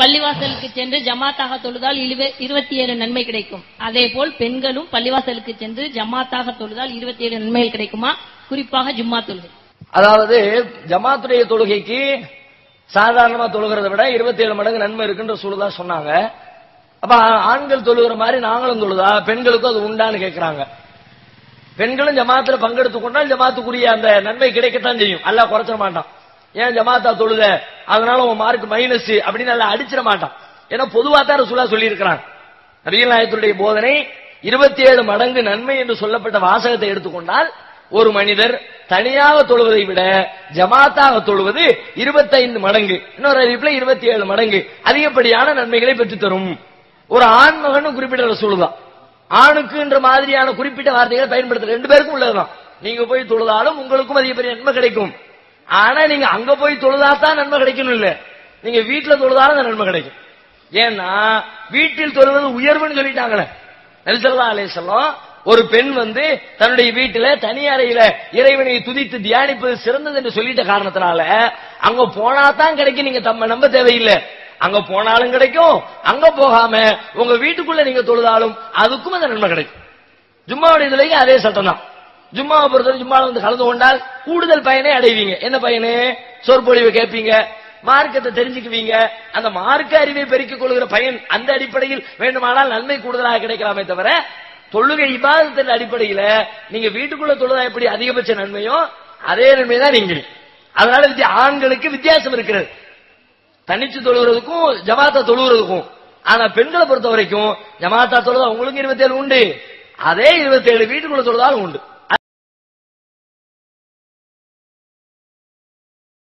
பள்ளிவாசலுக்கு சென்று ஜமாத்தாக தொழுதால் இருபத்தி ஏழு நன்மை கிடைக்கும். அதே போல் பெண்களும் பள்ளிவாசலுக்கு சென்று ஜமாத்தாக தொழுதால் இருபத்தி ஏழு நன்மைகள் கிடைக்குமா? குறிப்பாக ஜும்மா தொழுகை. அதாவது ஜமாத்துடைய தொழுகைக்கு சாதாரணமா தொழுகிறத விட 27 மடங்கு நன்மை இருக்குன்ற சூழலா சொன்னாங்க. அப்ப ஆண்கள் தொழுகிற மாதிரி நாங்களும் தொழுதா? பெண்களுக்கும் அது உண்டான்னு கேட்கிறாங்க பெண்களும் ஜமாத்துல பங்கெடுத்து கொண்டால் ஜமாத்துக்குரிய அந்த நன்மை கிடைக்கத்தான் செய்யும். அல்ல குறைச்சிட மாட்டான். ஏன் ஜமாத்தா தொழுத? அதனால உன் மார்க் மைனஸ் அப்படின்னு நல்லா அடிச்சிட மாட்டான். ஏன்னா பொதுவா தான் ரசூலா சொல்லி இருக்கிறான் நபிகள் நாயகத்துடைய போதனை இருபத்தி ஏழு மடங்கு நன்மை என்று சொல்லப்பட்ட வாசகத்தை எடுத்துக்கொண்டால் ஒரு மனிதர் தனியாக தொழுவதை விட ஜமாத்தாக தொழுவது 25 மடங்கு இன்னொரு அறிவிப்புல இருபத்தி ஏழு மடங்கு அதிகப்படியான நன்மைகளை பெற்றுத்தரும். ஒரு ஆண் மகனும் குறிப்பிட்ட ரசூலுதான் ஆணுக்குன்ற மாதிரியான குறிப்பிட்ட வார்த்தைகளை பயன்படுத்த ரெண்டு பேருக்கும் உள்ளதுதான். நீங்க போய் தொழுதாலும் உங்களுக்கும் அதிகப்படிய நன்மை கிடைக்கும். ஆனா நீங்க அங்க போய் தொழுதாதான் நன்மை கிடைக்கணும் இல்ல. நீங்க வீட்டுல தொழுதாலும் அந்த நன்மை கிடைக்கும். ஏன்னா வீட்டில் தொழுவது உயர்வுன்னு சொல்லிட்டாங்களே. நெல்சல்லா அலேசல்லம் ஒரு பெண் வந்து தன்னுடைய வீட்டில தனி அறையில இறைவனை துதித்து தியானிப்பது சிறந்தது என்று சொல்லிட்ட காரணத்தினால அங்க போனாதான் கிடைக்கும் நீங்க தம்ம நம்ப தேவையில்லை. அங்க போனாலும் கிடைக்கும் அங்க போகாம உங்க வீட்டுக்குள்ள நீங்க தொழுதாலும் அதுக்கும் அந்த நன்மை கிடைக்கும். ஜும்மாவுடைய இதுலயும் அதே சட்டம் தான். ஜும்மாவை பொறுத்தவரை ஜும்மாவில் வந்து கலந்து கொண்டால் கூடுதல் பயனை அடைவீங்க. என்ன பயனு? சொற்பொழிவு கேட்பீங்க. மார்க்கத்தை தெரிஞ்சுக்குவீங்க. அந்த மார்க்க அறிவை பெருக்கிக் கொள்கிற பயன் அந்த அடிப்படையில் வேண்டுமானால் நன்மை கூடுதலாக கிடைக்கலாமே தவிர தொழுகை இபாதத்தின் அடிப்படையில நீங்க வீட்டுக்குள்ள தொழுதா எப்படி அதிகபட்ச நன்மையோ அதே நன்மை தான் நீங்க. அதனால ஆண்களுக்கு வித்தியாசம் இருக்கிறது. தனிச்சு தொழுகிறதுக்கும் ஜமாத்தா தொழுகிறதுக்கும். ஆனா பெண்களை பொறுத்த வரைக்கும் ஜமாத்தா தொழுதா உங்களுக்கு இருபத்தேழு உண்டு. அதே இருபத்தேழு வீட்டுக்குள்ள தொழுதாலும் உண்டு.